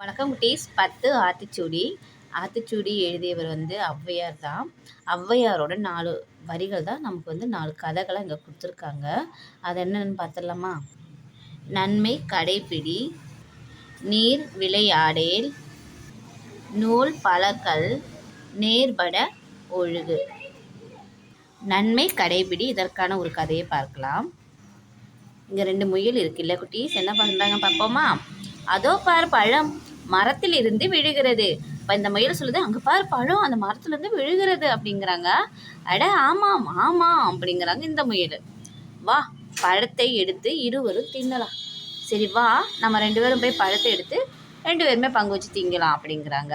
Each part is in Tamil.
வணக்கம் குட்டீஸ் பத்து ஆத்திச்சூடி. ஆத்திச்சூடி எழுதியவர் வந்து ஔவையார் தான். ஔவையாரோட நாலு வரிகள் தான் நமக்கு வந்து நாலு கதைகளை இங்கே கொடுத்துருக்காங்க. அது என்னன்னு பார்த்துடலாமா? நன்மை கடைப்பிடி நீர் விளையாடேல் நூல் பழக்கல் நேர்பட ஒழுகு. நன்மை கடைப்பிடி இதற்கான ஒரு கதையை பார்க்கலாம். இங்கே ரெண்டு முயல் இருக்குல்ல குட்டீஸ்? என்ன பண்ணுறாங்க பார்ப்போமா? அதோ பார் பழம். மரத்தில் இருந்து விழுகிறது. இப்போ இந்த முயல் சொல்லுது அங்கே பார் பழம் அந்த மரத்துலேருந்து விழுகிறது அப்படிங்கிறாங்க. அட ஆமாம் ஆமாம் அப்படிங்கிறாங்க இந்த முயல். வா பழத்தை எடுத்து இருவரும் தின்னலாம். சரி வா நம்ம ரெண்டு பேரும் போய் பழத்தை எடுத்து ரெண்டு பேருமே பங்கு வச்சு திங்கலாம் அப்படிங்கிறாங்க.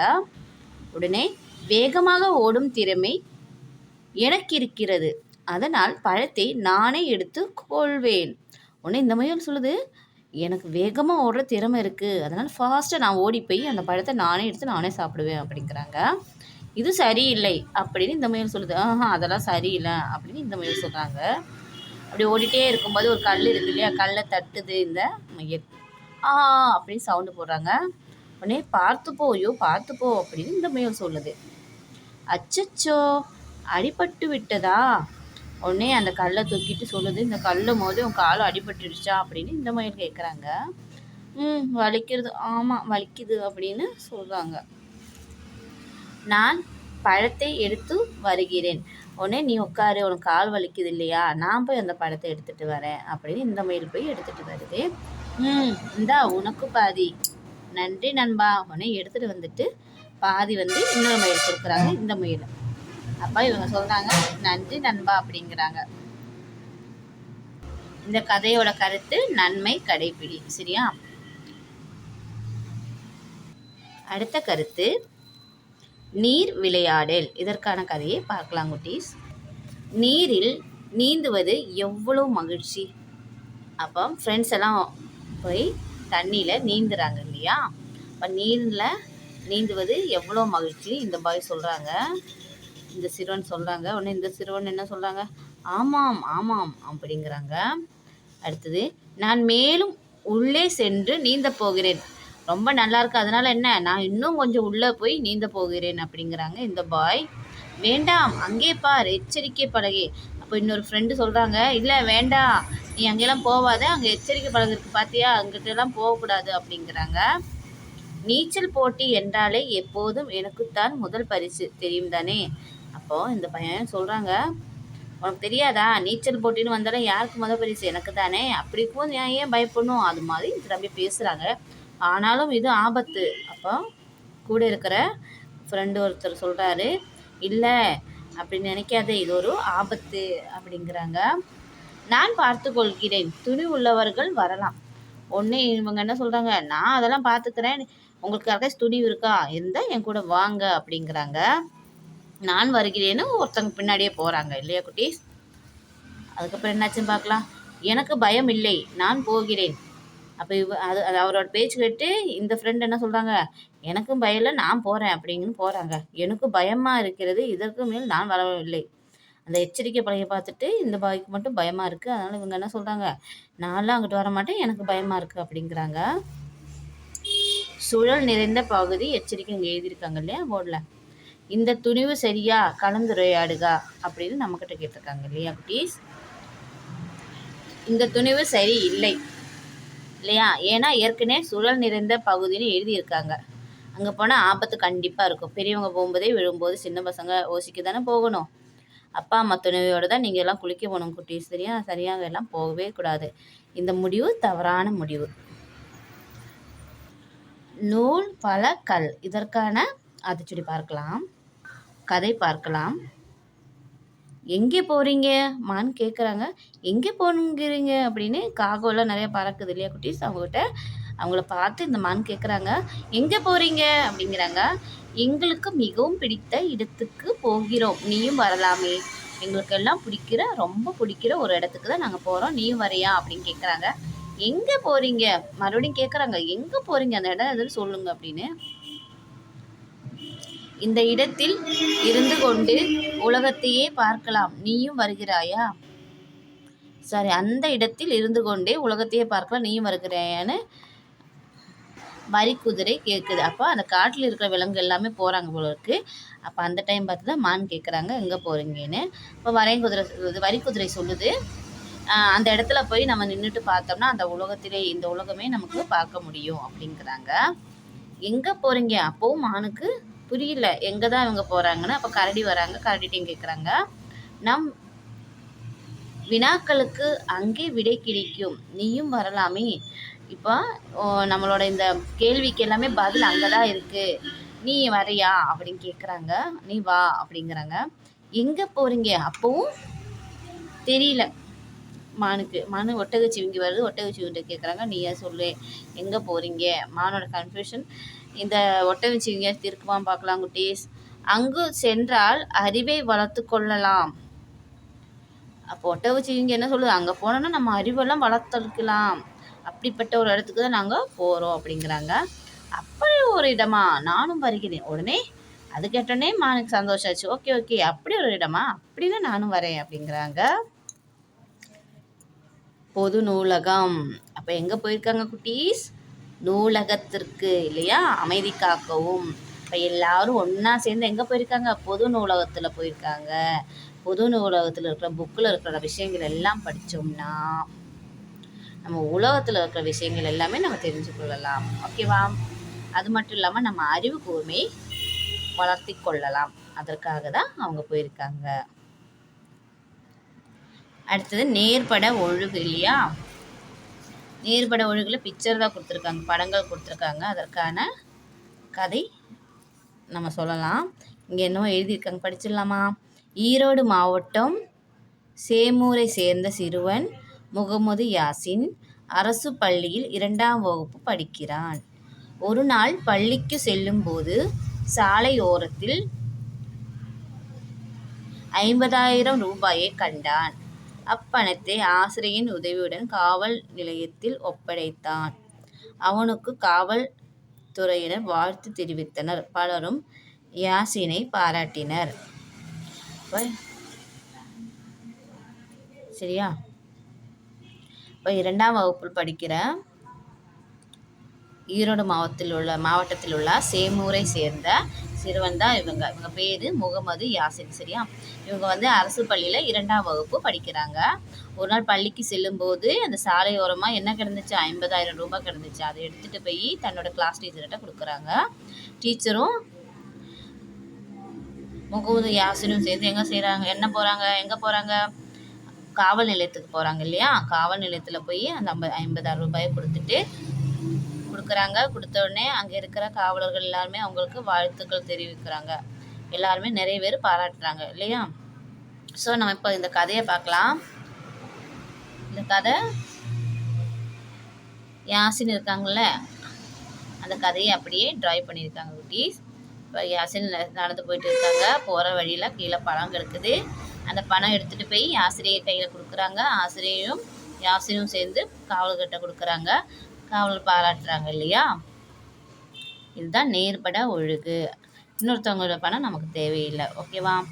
உடனே வேகமாக ஓடும் திறமை எனக்கு இருக்கிறது அதனால் பழத்தை நானே எடுத்து கொள்வேன். உடனே இந்த முயல் சொல்லுது எனக்கு வேகமாக ஓடுற திறமை இருக்குது அதனால் ஃபாஸ்ட்டாக நான் ஓடி போய் அந்த பழத்தை நானே எடுத்து நானே சாப்பிடுவேன் அப்படிங்கிறாங்க. இது சரியில்லை அப்படின்னு இந்த முயல் சொல்லுது. ஆஹா அதெல்லாம் சரியில்லை அப்படின்னு இந்த முயல் சொல்கிறாங்க அப்படி ஓடிட்டே இருக்கும்போது ஒரு கல் இருக்கு இல்லையா? கல்லை தட்டுது இந்த முயல். ஆ அப்படின்னு சவுண்டு போடுறாங்க. உடனே பார்த்துப்போ ஐயோ பார்த்துப்போ அப்படின்னு இந்த முயல் சொல்லுது. அச்சச்சோ அடிபட்டு விட்டதா? உடனே அந்த கல்லை தூக்கிட்டு சொல்லுது இந்த கல்லும் போது உன் கால் அடிபட்டுடுச்சா? அப்படின்னு இந்த மயில் கேட்குறாங்க ம் வலிக்கிறது ஆமாம் வலிக்குது அப்படின்னு சொல்கிறாங்க நான் பழத்தை எடுத்து வருகிறேன். உடனே நீ உட்காரு உனக்கு கால் வலிக்குது இல்லையா? நான் போய் அந்த பழத்தை எடுத்துகிட்டு வரேன். அப்படின்னு இந்த மயில் போய் எடுத்துகிட்டு வருது. ம் இந்தா உனக்கு பாதி. நன்றி நண்பா. உடனே எடுத்துகிட்டு வந்துட்டு பாதி வந்து இன்னொரு மயில் கொடுக்குறாங்க இந்த மயில். அப்போ இவங்க சொல்கிறாங்க நன்றி நண்பா அப்படிங்கிறாங்க. இந்த கதையோட கருத்து நன்மை கடைபிடி சரியா? அடுத்த கருத்து நீர் விளையாடல் இதற்கான கதையை பார்க்கலாம் குட்டீஸ். நீரில் நீந்துவது எவ்வளோ மகிழ்ச்சி. அப்போ ஃப்ரெண்ட்ஸ் எல்லாம் போய் தண்ணியில் நீந்துறாங்க இல்லையா? அப்போ நீரில் நீந்துவது எவ்வளோ மகிழ்ச்சி இந்த பாய் சொல்கிறாங்க இந்த சிறுவன் சொல்கிறாங்க உடனே இந்த சிறுவன் என்ன சொல்கிறாங்க ஆமாம் ஆமாம் அப்படிங்கிறாங்க. அடுத்தது நான் மேலும் உள்ளே சென்று நீந்த போகிறேன். ரொம்ப நல்லா இருக்கு. அதனால என்ன? நான் இன்னும் கொஞ்சம் உள்ளே போய் நீந்த போகிறேன் அப்படிங்கிறாங்க இந்த பாய். வேண்டாம் அங்கே பார் எச்சரிக்கை பலகை அப்போ இன்னொரு ஃப்ரெண்டு சொல்கிறாங்க இல்லை வேண்டாம். நீ அங்கெல்லாம் போவாத. அங்கே எச்சரிக்கை பலகை இருக்குது பார்த்தியா அங்கிட்டலாம் போகக்கூடாது அப்படிங்கிறாங்க. நீச்சல் போட்டி என்றாலே எப்போதும் எனக்குத்தான் முதல் பரிசு. தெரியும் தானே அப்போது இந்த பையன் சொல்கிறாங்க உனக்கு தெரியாதா? நீச்சல் போட்டின்னு வந்தாலும் யாருக்கு முத பரிசு? எனக்கு தானே. அப்படிக்கும் நான் ஏன் பயப்படணும்? அது மாதிரி திரும்பி தம்பி பேசுகிறாங்க ஆனாலும் இது ஆபத்து. அப்போ கூட இருக்கிற ஃப்ரெண்டு ஒருத்தர் சொல்கிறாரு இல்லை அப்படின்னு நினைக்காத. இது ஒரு ஆபத்து. அப்படிங்கிறாங்க. நான் பார்த்து கொள்கிறேன் துணி உள்ளவர்கள் வரலாம். ஒன்று இவங்க என்ன சொல்கிறாங்க நான் அதெல்லாம் பார்த்துக்கிறேன். உங்களுக்கு யாருக்காச்சும் துணி இருக்கா? இருந்தால் என் கூட வாங்க. அப்படிங்கிறாங்க. நான் வருகிறேன்னு ஒருத்தங்க பின்னாடியே போகிறாங்க இல்லையா குட்டீஸ்? அதுக்கப்புறம் என்னாச்சுன்னு பார்க்கலாம். எனக்கு பயம் இல்லை நான் போகிறேன். அப்போ இவ அது அது அவரோட பேச்சு கேட்டு இந்த ஃப்ரெண்ட் என்ன சொல்கிறாங்க எனக்கும் பயம் இல்லை நான் போகிறேன் அப்படின்னு போகிறாங்க எனக்கு பயமாக இருக்கிறது இதற்கு மேல் நான் வரவில்லை. அந்த எச்சரிக்கை பழைய பார்த்துட்டு இந்த பாய்க்கு மட்டும் பயமாக இருக்குது அதனால் இவங்க என்ன சொல்கிறாங்க நான்லாம் அங்கிட்டு வர மாட்டேன் எனக்கு பயமாக இருக்குது அப்படிங்கிறாங்க. சுழல் நிறைந்த பகுதி எச்சரிக்கை இங்கே எழுதியிருக்காங்க இல்லையா போர்டில். இந்த துணிவு சரியா கலந்துரையாடுகா அப்படின்னு நம்மக்கிட்ட கேட்டிருக்காங்க இல்லையா குட்டீஸ்? இந்த துணிவு சரி இல்லை இல்லையா? ஏன்னா ஏற்கனவே சுழல் நிறைந்த பகுதின்னு எழுதியிருக்காங்க. அங்கே போனால் ஆபத்து கண்டிப்பாக இருக்கும். பெரியவங்க போகும்போதே விழும்போது சின்ன பசங்க ஓசிக்கு தானே போகணும். அப்பா அம்மா துணைவியோடு தான் நீங்கள் எல்லாம் குளிக்க போகணும் குட்டீஸ். சரியா? சரியாக எல்லாம் போகவே கூடாது. இந்த முடிவு தவறான முடிவு. நூல் பல கல் இதற்கான ஆத்திச்சுடி பார்க்கலாம். கதை பார்க்கலாம். எங்கே போகிறீங்க மான் கேட்குறாங்க எங்கே போனுங்கிறீங்க அப்படின்னு காகோலாம் நிறைய பறக்குது இல்லையா குட்டீஸ்? அவங்ககிட்ட அவங்கள பார்த்து இந்த மான் கேட்குறாங்க எங்கே போகிறீங்க அப்படிங்கிறாங்க. எங்களுக்கு மிகவும் பிடித்த இடத்துக்கு போகிறோம். நீயும் வரலாமே. எங்களுக்கு எல்லாம் பிடிக்கிற ரொம்ப பிடிக்கிற ஒரு இடத்துக்கு தான் நாங்கள் போகிறோம் நீயும் வரையா? அப்படின்னு கேட்குறாங்க எங்கே போகிறீங்க மறுபடியும் கேட்குறாங்க எங்கே போகிறீங்க அந்த இடம் எதுன்னு சொல்லுங்க அப்படின்னு. இந்த இடத்தில் இருந்து கொண்டு உலகத்தையே பார்க்கலாம். நீயும் வருகிறாயா? சாரி அந்த இடத்தில் இருந்து கொண்டே உலகத்தையே பார்க்கலாம் நீயும் வருகிறாயான்னு வரி குதிரை கேட்குது அப்போ அந்த காட்டில் இருக்கிற விலங்கு எல்லாமே போகிறாங்க போல இருக்கு. அப்போ அந்த டைம் பார்த்து தான் மான் கேட்குறாங்க எங்கே போகிறீங்கன்னு இப்போ வரையும் குதிரை வரி குதிரை சொல்லுது. அந்த இடத்துல போய் நம்ம நின்றுட்டு பார்த்தோம்னா அந்த உலகத்திலே இந்த உலகமே நமக்கு பார்க்க முடியும் அப்படிங்கிறாங்க. எங்கே போகிறீங்க அப்போவும் மானுக்கு புரியல எங்கே தான் இவங்க போகிறாங்கன்னு அப்போ கரடி வராங்க கரடிட்டையும் கேட்குறாங்க நம் வினாக்களுக்கு அங்கே விடை கிடைக்கும். நீயும் வரலாமே. இப்போ நம்மளோட இந்த கேள்விக்கு எல்லாமே பதில் அங்கே தான் இருக்குது நீ வரையா? அப்படின்னு கேட்குறாங்க நீ வா அப்படிங்கிறாங்க. எங்கே போகிறீங்க அப்போவும் தெரியல. மானுக்கு மானு ஒட்டகச்சிவிங்கி வருது. ஒட்டகச்சிவிங்கிட்ட கேட்குறாங்க நீயே சொல்லு. எங்கே போகிறீங்க மானோட கன்ஃபியூஷன் இந்த ஒட்டவிச்சிங்க திருக்குமா பார்க்கலாம் குட்டீஸ் அங்கு சென்றால் அறிவை வளர்த்து கொள்ளலாம். அப்போ ஒட்டகச்சிவிங்க என்ன சொல்லுது? அங்கே போனோன்னா நம்ம அறிவெல்லாம் வளர்த்தெடுக்கலாம். அப்படிப்பட்ட ஒரு இடத்துக்கு தான் நாங்கள் போகிறோம் அப்படிங்கிறாங்க. அப்படி ஒரு இடமா நானும் வருகிறேன். உடனே அது கேட்டோடனே மானுக்கு சந்தோஷம் ஆச்சு ஓகே ஓகே அப்படி ஒரு இடமா? அப்படின்னு நானும் வரேன் அப்படிங்கிறாங்க. பொது நூலகம். அப்போ எங்கே போயிருக்காங்க குட்டீஸ்? நூலகத்திற்கு இல்லையா? அமைதி காக்கவும் இப்போ எல்லாரும் ஒன்றா சேர்ந்து எங்கே போயிருக்காங்க? பொது நூலகத்தில் போயிருக்காங்க. பொது நூலகத்தில் இருக்கிற புக்கில் இருக்கிற விஷயங்கள் எல்லாம் படித்தோம்னா நம்ம உலகத்தில் இருக்கிற விஷயங்கள் எல்லாமே நம்ம தெரிஞ்சு கொள்ளலாம். ஓகேவா அது மட்டும் இல்லாமல் நம்ம அறிவு கூர்மை வளர்த்தி கொள்ளலாம். அதற்காக தான் அவங்க போயிருக்காங்க. அடுத்தது நேர்பட ஒழுகு இல்லையா? நேர்பட ஒழுகில் பிக்சர் தான் கொடுத்துருக்காங்க படங்கள் கொடுத்துருக்காங்க. அதற்கான கதை நம்ம சொல்லலாம். இங்கே என்னவோ எழுதியிருக்காங்க படிச்சிடலாமா? ஈரோடு மாவட்டம் சேமூரை சேர்ந்த சிறுவன் முகமது யாசின் அரசு பள்ளியில் இரண்டாம் வகுப்பு படிக்கிறான். ஒரு நாள் பள்ளிக்கு செல்லும்போது சாலையோரத்தில் ஐம்பதாயிரம் ரூபாயை கண்டான். அப்பணத்தை ஆசிரியின் உதவியுடன் காவல் நிலையத்தில் ஒப்படைத்தான். அவனுக்கு காவல் துறையினர் வாழ்த்து தெரிவித்தனர். பலரும் யாசினை பாராட்டினர். சரியா? இப்போ இரண்டாம் வகுப்பில் படிக்கிற ஈரோடு மாவட்டத்தில் உள்ள மாவட்டத்தில் உள்ள சேமூரை சேர்ந்த சிறுவன் தான் இவங்க. இவங்க பேர் முகமது யாசின் சரியா? இவங்க வந்து அரசு பள்ளியில் இரண்டாம் வகுப்பு படிக்கிறாங்க. ஒரு நாள் பள்ளிக்கு செல்லும்போது அந்த சாலையோரமாக என்ன கிடந்துச்சு? ஐம்பதாயிரம் ரூபாய் கிடந்துச்சு. அதை எடுத்துகிட்டு போய் தன்னோட கிளாஸ் டீச்சர்கிட்ட கொடுக்குறாங்க. டீச்சரும் முகமது யாசினும் சேர்ந்து எங்கே செய்கிறாங்க என்ன போகிறாங்க எங்கே போகிறாங்க காவல் நிலையத்துக்கு போகிறாங்க இல்லையா? காவல் நிலையத்தில் போய் அந்த ஐம்பது ஐம்பதாயிரம் ரூபாயை கொடுத்துட்டு கொடுக்குறாங்க. கொடுத்த உடனே அங்கே இருக்கிற காவலர்கள் எல்லாருமே அவங்களுக்கு வாழ்த்துக்கள் தெரிவிக்கிறாங்க. எல்லாருமே நிறைய பேர் பாராட்டுறாங்க இல்லையா? ஸோ நம்ம இப்போ இந்த கதையை பார்க்கலாம். இந்த கதை யாசின் இருக்காங்கல்ல? அந்த கதையை அப்படியே ட்ராய் பண்ணியிருக்காங்க குட்டீஸ். இப்போ யாசின் ந- நடந்து போயிட்டு இருக்காங்க. போகிற வழியில் கீழே பழம் கிடக்குது. அந்த பணம் எடுத்துகிட்டு போய் ஆசிரியர் கையில் கொடுக்குறாங்க. ஆசிரியரும் யாசினும் சேர்ந்து காவல்கிட்ட கொடுக்குறாங்க. காவலர் பாராட்டுறாங்க இல்லையா? இதுதான் நேர்பட ஒழுகு. இன்னொருத்தவங்களோட பணம் நமக்கு தேவையில்லை. ஓகேவா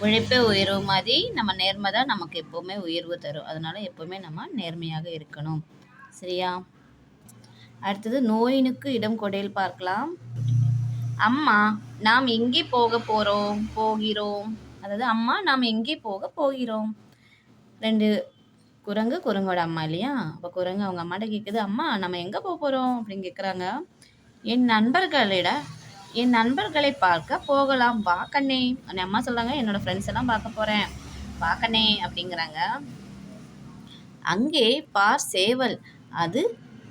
உழைப்பே உயர்வு மாதிரி நம்ம நேர்மை தான் நமக்கு எப்போவுமே உயர்வு தரும். அதனால எப்போவுமே நம்ம நேர்மையாக இருக்கணும். சரியா? அடுத்தது நோயினுக்கு இடம் கொடையில் பார்க்கலாம். அம்மா நாம் எங்கே போக போகிறோம் போகிறோம். அதாவது அம்மா நாம் எங்கே போக போகிறோம்? ரெண்டு குரங்கு குரங்கோட அம்மா இல்லையா? அப்போ குரங்கு அவங்க அம்மாட்ட கேட்குது அம்மா நம்ம எங்கே போக போகிறோம் அப்படின்னு கேட்குறாங்க என் நண்பர்களிட என் நண்பர்களை பார்க்க போகலாம். வா கண்ணே. அந்த அம்மா சொல்கிறாங்க என்னோட ஃப்ரெண்ட்ஸ் எல்லாம் பார்க்க போகிறேன் வா கண்ணே. அப்படிங்கிறாங்க. அங்கே பார் சேவல் அது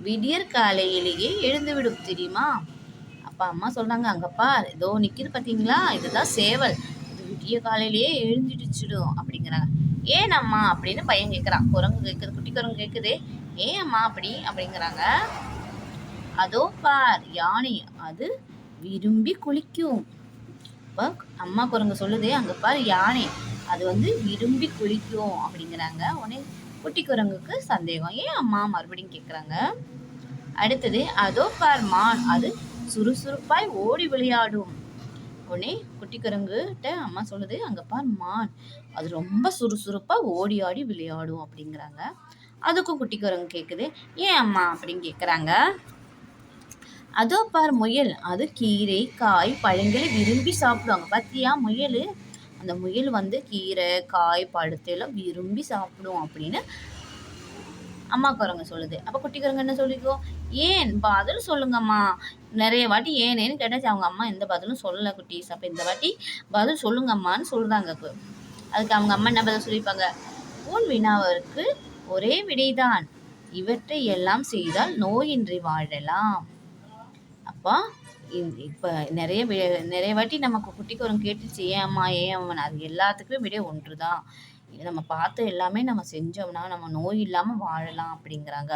விடியற் காலையிலேயே எழுந்துவிடும் தெரியுமா? அப்பா அம்மா சொல்கிறாங்க அங்கே பார் ஏதோ நிற்கிது பார்த்தீங்களா இதுதான் சேவல். விடிய காலையிலேயே எழுந்துடுச்சிடும் அப்படிங்கிறாங்க. ஏன் அம்மா அப்படின்னு பையன் கேட்குறான் குரங்கு கேட்குது குட்டி குரங்கு கேட்குது ஏன் அம்மா அப்படி அப்படிங்கிறாங்க. அதோ பார் யானை அது விரும்பி குளிக்கும். இப்போ அம்மா குரங்கு சொல்லுது அங்கே பார் யானை அது வந்து விரும்பி குளிக்கும். அப்படிங்கிறாங்க. உடனே குட்டி குரங்குக்கு சந்தேகம். ஏன் அம்மா மறுபடியும் கேட்குறாங்க அடுத்தது அதோ பார் மான் அது சுறுசுறுப்பாய் ஓடி விளையாடும். உடனே குட்டி குரங்குகிட்ட அம்மா சொல்லுது அங்கே பார் மான் அது ரொம்ப சுறுசுறுப்பாக ஓடி ஆடி விளையாடும் அப்படிங்கிறாங்க. அதுக்கும் குட்டி குரங்கு கேட்குது ஏன் அம்மா? அப்படின்னு கேட்குறாங்க அதோ பார் முயல் அது கீரை காய் பழங்களை விரும்பி சாப்பிடுவாங்க. பார்த்தியா முயல்? அந்த முயல் வந்து கீரை காய் பழுத்தையெல்லாம் விரும்பி சாப்பிடும் அப்படின்னு அம்மா குரங்கு சொல்லுது. அப்போ குட்டி குரங்கு என்ன சொல்லிக்கோ? ஏன்? பதில் சொல்லுங்கம்மா. நிறைய வாட்டி ஏனேன்னு கேட்டாச்சு அவங்க அம்மா எந்த பதிலும் சொல்லலை குட்டீஸ். அப்போ இந்த வாட்டி பதில் சொல்லுங்கம்மான்னு சொல்கிறாங்க அதுக்கு அவங்க அம்மா என்ன பதில் சொல்லியிருப்பாங்க? உன் வினாவிற்கு ஒரே விடைதான். இவற்றை எல்லாம் செய்தால் நோயின்றி வாழலாம். அப்போ இப்போ நிறைய நிறைய வாட்டி நமக்கு குட்டி கேட்டுச்சு ஏன் அம்மா ஏன் அம்மன் அது எல்லாத்துக்குமே விட ஒன்று தான் நம்ம பார்த்து எல்லாமே நம்ம செஞ்சோம்னா நம்ம நோய் இல்லாமல் வாழலாம் அப்படிங்கிறாங்க.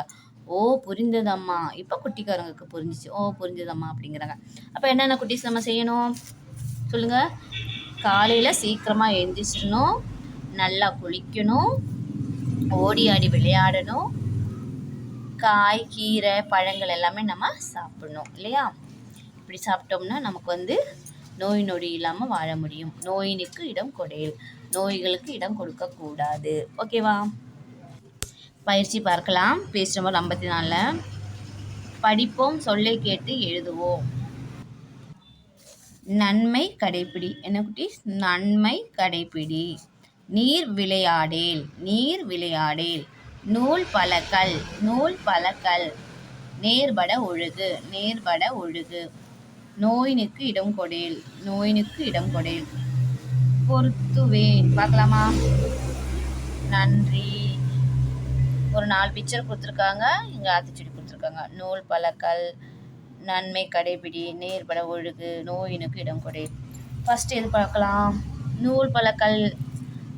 ஓ புரிந்ததம்மா. இப்போ குட்டிக்காரங்களுக்கு புரிஞ்சிச்சு. ஓ புரிஞ்சதம்மா அப்படிங்கிறாங்க. அப்போ என்னென்ன குட்டிஸ் நம்ம செய்யணும்? சொல்லுங்கள் காலையில் சீக்கிரமாக எழுந்திரிச்சிடணும் நல்லா குளிக்கணும். ஓடி ஆடி விளையாடணும். காய் கீரை பழங்கள் எல்லாமே நம்ம சாப்பிடணும் இல்லையா? இப்படி சாப்பிட்டோம்னா நமக்கு வந்து நோய் நொடி இல்லாமல் வாழ முடியும். நோயினுக்கு இடம் கொடையில். நோய்களுக்கு இடம் கொடுக்கக்கூடாது ஓகேவா பயிற்சி பார்க்கலாம். பேஜ் நம்பர் ஐம்பத்தி நாலில். படிப்போம் சொல்லை கேட்டு எழுதுவோம். நன்மை கடைப்பிடி. என்ன குட்டி? நன்மை கடைப்பிடி. நீர் விளையாடேல். நீர் விளையாடேல். நூல் பலக்கல் நூல் பலக்கல் நேர்பட ஒழுகு. நேர்பட ஒழுகு. நோயினுக்கு இடம் கொடேல் நோயினுக்கு இடம் கொடேல். பொருத்துவேன். பார்க்கலாமா? நன்றி. ஒரு நாலு பிக்சர் கொடுத்துருக்காங்க. இங்கே ஆத்திச்செடி கொடுத்துருக்காங்க. நூல் பழக்கல் நன்மை கடைபிடி நேர்பட ஒழுகு நோயினுக்கு இடம் கொடை ஃபஸ்ட்டு எது பார்க்கலாம்? நூல் பழக்கல்.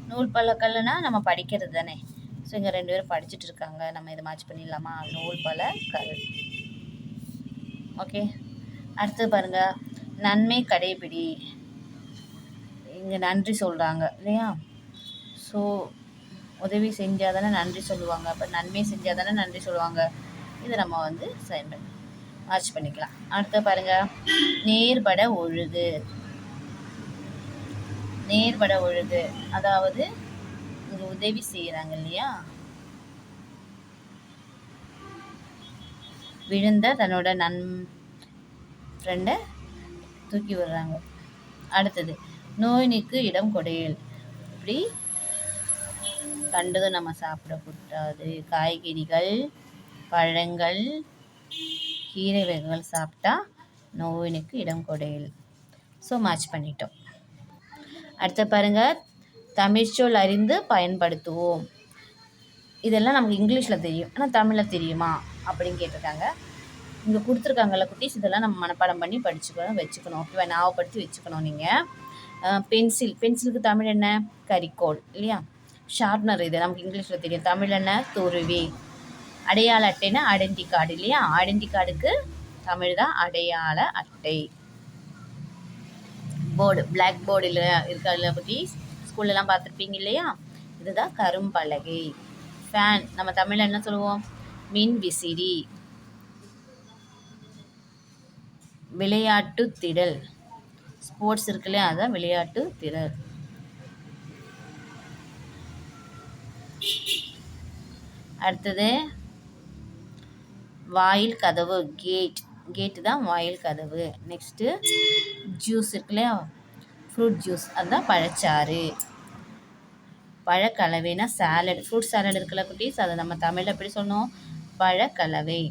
நூல் பழக்கல்னா நம்ம படிக்கிறது தானே. ஸோ இங்கே ரெண்டு பேரும் படிச்சுட்டு இருக்காங்க. நம்ம இதை மாச்சு பண்ணிடலாமா? நூல் பழக்கல். ஓகே அடுத்து பாருங்கள் நன்மை கடைபிடி. இங்கே நன்றி சொல்கிறாங்க இல்லையா? ஸோ உதவி செஞ்சால் தானே நன்றி சொல்லுவாங்க. அப்போ நன்மை செஞ்சால் தானே நன்றி சொல்லுவாங்க. இதை நம்ம வந்து சைன் பண்ணி வாட்ச் பண்ணிக்கலாம். அடுத்து பாருங்கள் நேர்பட ஒழுகு. நேர்பட ஒழுகு. அதாவது இங்கே உதவி செய்கிறாங்க இல்லையா? விழுந்த தன்னோட நன் ஃப்ரெண்டை தூக்கி விடுறாங்க. அடுத்தது நோயினுக்கு இடம் கொடையல் இப்படி கண்டதும் நம்ம சாப்பிடக்கூடாது காய்கறிகள் பழங்கள் கீரை வகைகள் சாப்பிட்டா நோயினுக்கு இடம் கொடையல் ஸோ மேட்ச் பண்ணிட்டோம். அடுத்த பாருங்கள் தமிழ்ச்சொல் அறிந்து பயன்படுத்துவோம். இதெல்லாம் நமக்கு இங்கிலீஷில் தெரியும். ஆனால் தமிழில் தெரியுமா? அப்படின்னு கேட்டிருக்காங்க. இங்கே கொடுத்துருக்காங்கல்ல குட்டீஸ் இதெல்லாம் நம்ம மனப்பாடம் பண்ணி படிச்சுக்கணும் வச்சுக்கணும். ஓகேவா ஞாபகப்படுத்தி வச்சுக்கணும் நீங்கள் பென்சில். பென்சிலுக்கு தமிழ் என்ன? கரிக்கோல் இல்லையா? ஷார்ப்னர் இது. நமக்கு இங்கிலீஷில் தெரியும். தமிழ் என்ன? துருவி. அடையாள அட்டைன்னா ஐடென்டி கார்டு இல்லையா? ஐடென்டி கார்டுக்கு தமிழ் தான் அடையாள அட்டை. போர்டு பிளாக் இருக்கா இதில் பற்றி ஸ்கூல்லலாம் பார்த்துருப்பீங்க இல்லையா? இதுதான் கரும்பலகை. ஃபேன் நம்ம தமிழில் என்ன சொல்லுவோம்? மின் விசிறி விளையாட்டு திடல். ஸ்போர்ட்ஸ் இருக்குல்லையா? அதான் விளையாட்டு திடல். அடுத்தது வாயில் கதவு கேட் கேட்டு தான் வாயில் கதவு. நெக்ஸ்ட்டு ஜூஸ் இருக்குல்லையா? ஃப்ரூட் ஜூஸ் அதுதான் பழச்சாறு. பழக்கலவைனா சாலட் ஃப்ரூட் சாலட் இருக்குல்ல குட்டீஸ்? அதை நம்ம தமிழில் எப்படி சொன்னோம் பழக்கலவை.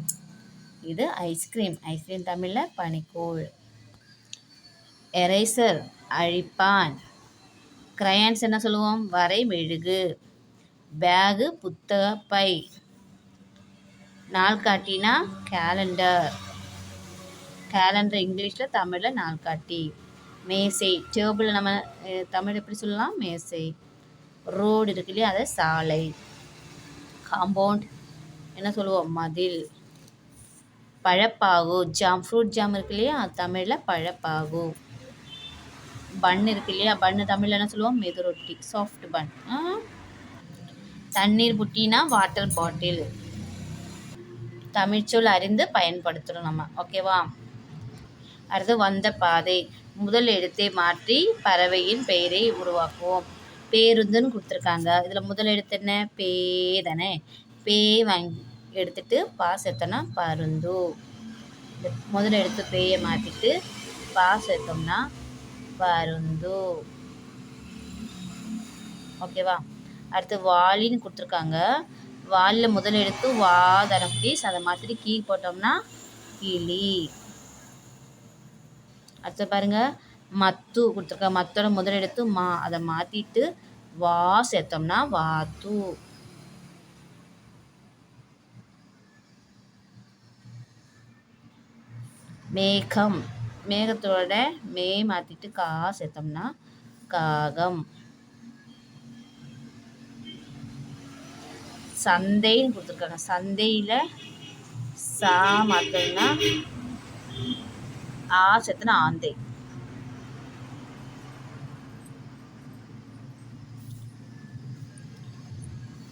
இது ஐஸ்கிரீம் ஐஸ்கிரீம் தமிழில் பனிக்கூழ் எரேசர் அழிப்பான். க்ரையான்ஸ் என்ன சொல்லுவோம்? வரை மெழுகு. பேகு புத்தக பை. நாள்காட்டினா கேலண்டர் கேலண்டர் இங்கிலீஷில் தமிழில் நாள்காட்டி மேசை டேபிள் நம்ம தமிழ் எப்படி சொல்லலாம்? மேசை. ரோடு இருக்கு இல்லையா? அதை சாலை. காம்பவுண்ட் என்ன சொல்லுவோம்? மதில். பழப்பாகு ஜாம் ஃப்ரூட் ஜாம் இருக்கு இல்லையா? தமிழில் பழப்பாகு பன் இருக்கு இல்லையா? பன்னு தமிழில் என்ன சொல்லுவோம்? மெது ரொட்டி சாஃப்ட் பன் தண்ணீர் புட்டினா வாட்டர் பாட்டில் தமிழ்ச்சொல் அறிந்து பயன்படுத்துகிறோம் நம்ம. ஓகேவா அடுத்து வந்த பாதை. முதல் எழுத்தை மாற்றி பறவையின் பெயரை உருவாக்குவோம். பேருந்துன்னு கொடுத்துருக்காங்க. இதில் முதல் எழுத்து என்ன? பே தானே? பே வாங்கி. எடுத்துட்டு பா சேர்த்தோன்னா பருந்து. முதல்ல எடுத்து பேயை மாற்றிட்டு பா சேர்த்தோம்னா பருந்து. ஓகேவா அடுத்து வாலின்னு கொடுத்துருக்காங்க. வாலில் முதல் எடுத்து வா தரம் ப்ளீஸ் அதை மாற்றிட்டு கீ போட்டோம்னா கிளி. அடுத்து பாருங்க மத்து கொடுத்துருக்காங்க. மத்தோட முதல் எடுத்து மா அதை மாற்றிட்டு வா சேர்த்தோம்னா வாத்து. மேகம். மேகத்தோட மே மாற்றிட்டு கா சேர்த்தோம்னா காகம். சந்தைன்னு கொடுத்துருக்காங்க. சந்தையில் சா மாற்றோம்னா ஆ சேர்த்துனா ஆந்தை.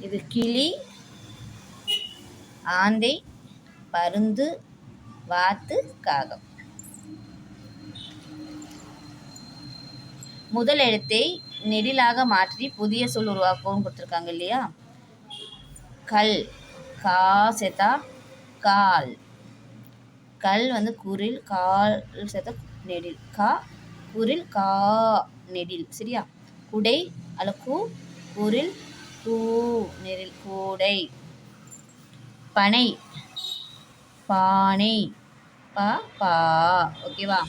இது கிளி ஆந்தை பருந்து வாத்து காகம் முதல் எழுத்தை நெடிலாக மாற்றி புதிய சொல் உருவாக்கவும் கொடுத்துருக்காங்க இல்லையா? கல் கா சேர்த்தா கால். கல் வந்து குரில் கால் சேர்த்தா நெடில். கா குரில் கா நெடில். சரியா? குடை அலக்கு குரில் கூ நெடில். கூடை. பனை பானை. பா பா. ஓகேவா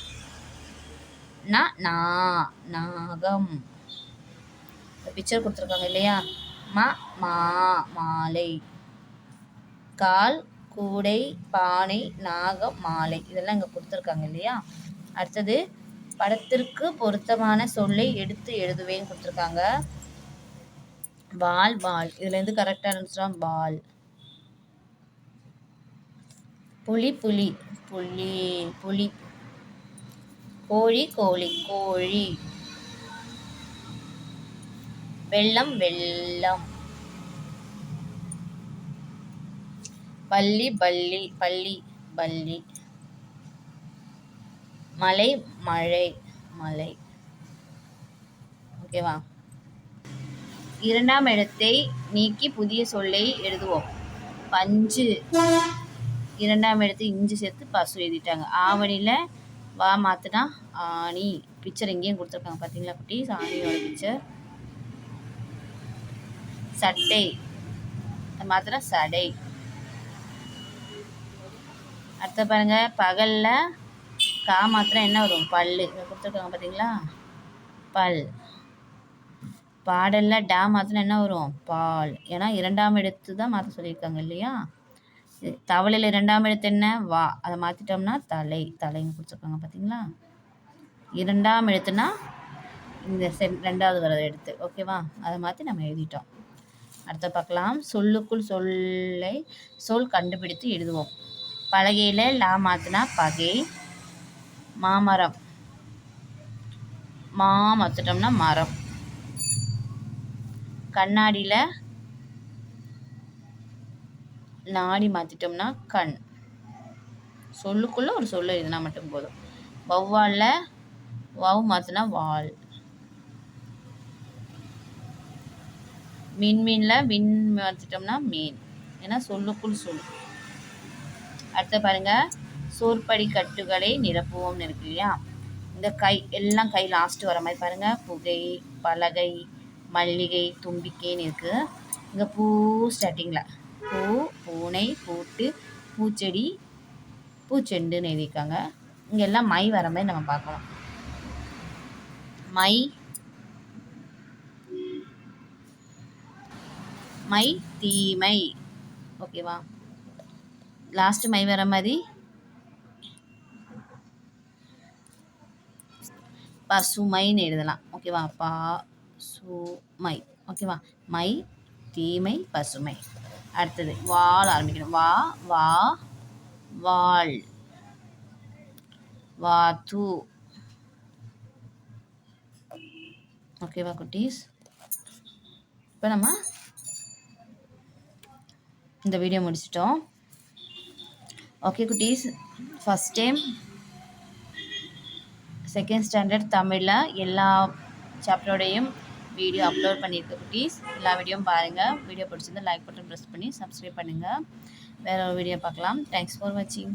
நா நாகம். பிக்சர் கொடுத்துருக்காங்க இல்லையா? மா மா மாலை. கால் கூடை பானை நாகம் மாலை. இதெல்லாம் இங்கே கொடுத்துருக்காங்க இல்லையா? அடுத்தது படத்திற்கு பொருத்தமான சொல்லை எடுத்து எழுதுவேன்னு கொடுத்துருக்காங்க. பால் பால் இதுலேருந்து கரெக்டாக இருந்துச்சுன்னா பால் புலி புலி புலி புலி கோழி கோழி கோழி வெள்ளம் வெள்ளம் பள்ளி பள்ளி பள்ளி பள்ளி மலை மழை மலை ஓகேவா இரண்டாம் இடத்தை நீக்கி புதிய சொல்லை எழுதுவோம். பஞ்சு. இரண்டாம் இடத்து இஞ்சி சேர்த்து பசு எழுதிட்டாங்க. ஆவணியில் வா மாற்றினா ஆணி பிக்சர் இங்கேயும் கொடுத்துருக்காங்க. பார்த்தீங்களா குட்டி? ஆணியோட பிக்சர் சட்டை. மாத்தினா சடை. அடுத்த பாருங்க பகலில் கா மாத்திரம் என்ன வரும்? பல் கொடுத்துருக்காங்க பார்த்தீங்களா? பல். பாடலில் டா மாத்திரம் என்ன வரும்? பால். ஏன்னா இரண்டாம் இடத்து தான் மாற்ற சொல்லியிருக்காங்க இல்லையா? தவளையில் இரண்டாம் எழுத்து என்ன? வா. அதை மாற்றிட்டோம்னா தலை. தலைன்னு கொடுத்துருக்காங்க பார்த்தீங்களா இரண்டாம் எழுத்துனா இந்த சென் ரெண்டாவது வர எடுத்து ஓகேவா அதை மாற்றி நம்ம எழுதிட்டோம். அடுத்த பார்க்கலாம். சொல்லுக்குள் சொல்லை சொல் கண்டுபிடித்து எழுதுவோம். பலகையில் லா மாற்றினா பகை. மாமரம். மா மாற்றிட்டோம்னா மரம். கண்ணாடியில் நாடி மாற்றிட்டோம்னா கண். சொல்லுக்குள்ளே ஒரு சொல்லு எழுதினா மட்டும் போதும். வௌவாலில் வவ் மாற்றினா வால். மீனில் மின் மாற்றிட்டோம்னா மீன். ஏன்னா சொல்லுக்குள் சொல். அடுத்த பாருங்க. சோற்படி கட்டுகளை நிரப்புவோம்னு இருக்கு இல்லையா? இந்த கை எல்லாம் கை லாஸ்ட்டு வர மாதிரி பாருங்கள் புகை பலகை மல்லிகை தும்பிக்கைன்னு இருக்குது இங்கே பூ ஸ்டார்டிங்கில் பூ பூனை பூட்டு பூச்செடி பூச்செண்டுன்னு எழுதியிருக்காங்க இங்கெல்லாம் மை வர மாதிரி நம்ம பார்க்கலாம். மை மை தீமை. ஓகேவா? லாஸ்ட்டு மை வர மாதிரி. பசுமைன்னு எழுதலாம். ஓகேவா? பா சுமை ஓகேவா? மை தீமை பசுமை. அடுத்தது வால் ஆரம்பிக்கணும். வா வா வால். வாத்து ஓகேவா குட்டீஸ். இப்போ நம்ம இந்த வீடியோ முடிச்சிட்டோம். ஓகே குட்டீஸ் ஃபஸ்ட் டைம் செகண்ட் ஸ்டாண்டர்ட் தமிழில் எல்லா சாப்டரோடையும் வீடியோ அப்லோட் பண்ணியிருக்க. குட்டீஸ் எல்லா வீடியோவும் பாருங்கள் வீடியோ பிடிச்சிருந்தா லைக் பட்டன் ப்ரெஸ் பண்ணி சப்ஸ்கிரைப் பண்ணுங்கள் வேறு ஒரு வீடியோ பார்க்கலாம். தேங்க்ஸ் ஃபார் வாட்சிங்